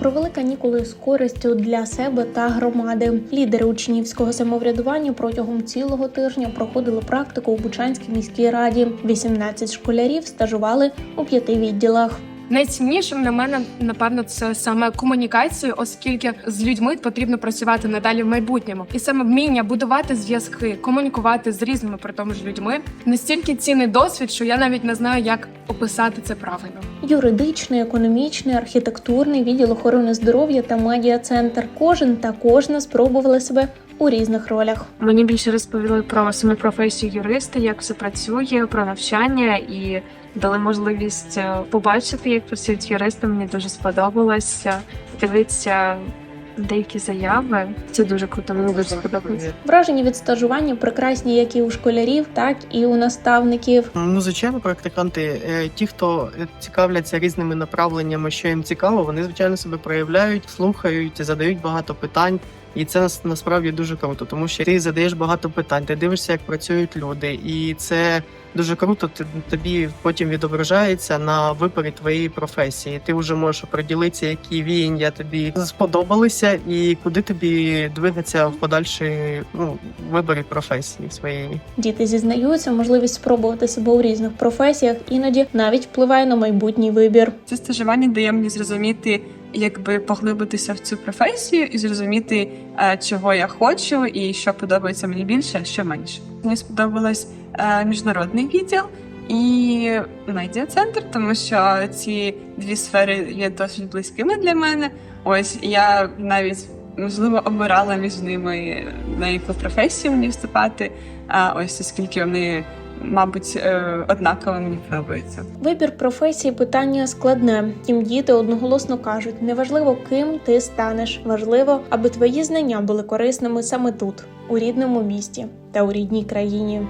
Провели канікули з користю для себе та громади. Лідери учнівського самоврядування протягом цілого тижня проходили практику у Бучанській міській раді. 18 школярів стажували у п'яти відділах. Найціннішим для мене напевно це саме комунікація, оскільки з людьми потрібно працювати надалі в майбутньому, і саме вміння будувати зв'язки, комунікувати з різними при тому ж людьми настільки цінний досвід, що я навіть не знаю, як описати це правильно. Юридичний, економічний, архітектурний відділ охорони здоров'я та медіа-центр. Кожен та кожна спробували себе у різних ролях. Мені більше розповіли про саму професію юриста, як все працює, про навчання і дали можливість е, побачити, як працюють юристи. Мені дуже сподобалося дивитися деякі заяви. Це дуже круто. Мені дуже сподобалося. Враження від стажування прекрасні як і у школярів, так і у наставників. Ну, звичайно, практиканти, е, ті, хто е, цікавляться різними направленнями, що їм цікаво, вони звичайно себе проявляють, слухають, задають багато питань. І це нас- насправді дуже круто, тому що ти задаєш багато питань, ти дивишся, як працюють люди, і це дуже круто. Ти тобі потім відображається на виборі твоєї професії. Ти вже можеш оприділитися, які віяння тобі сподобалися, і куди тобі двигатися в подальшій ну, виборі професії своєї. Діти зізнаються, можливість спробувати себе у різних професіях іноді навіть впливає на майбутній вибір. Це стажування дає мені зрозуміти, якби поглибитися в цю професію і зрозуміти, е, чого я хочу і що подобається мені більше, а що менше. Мені сподобалось е, міжнародний відділ і медіа-центр, тому що ці дві сфери є досить близькими для мене. Ось я навіть можливо обирала між ними на яку професію мені вступати. А ось оскільки вони, мабуть, е, однаково мені подобається. Вибір професії питання складне. Тім діти одноголосно кажуть: неважливо, ким ти станеш. Важливо, аби твої знання були корисними саме тут, у рідному місті та у рідній країні.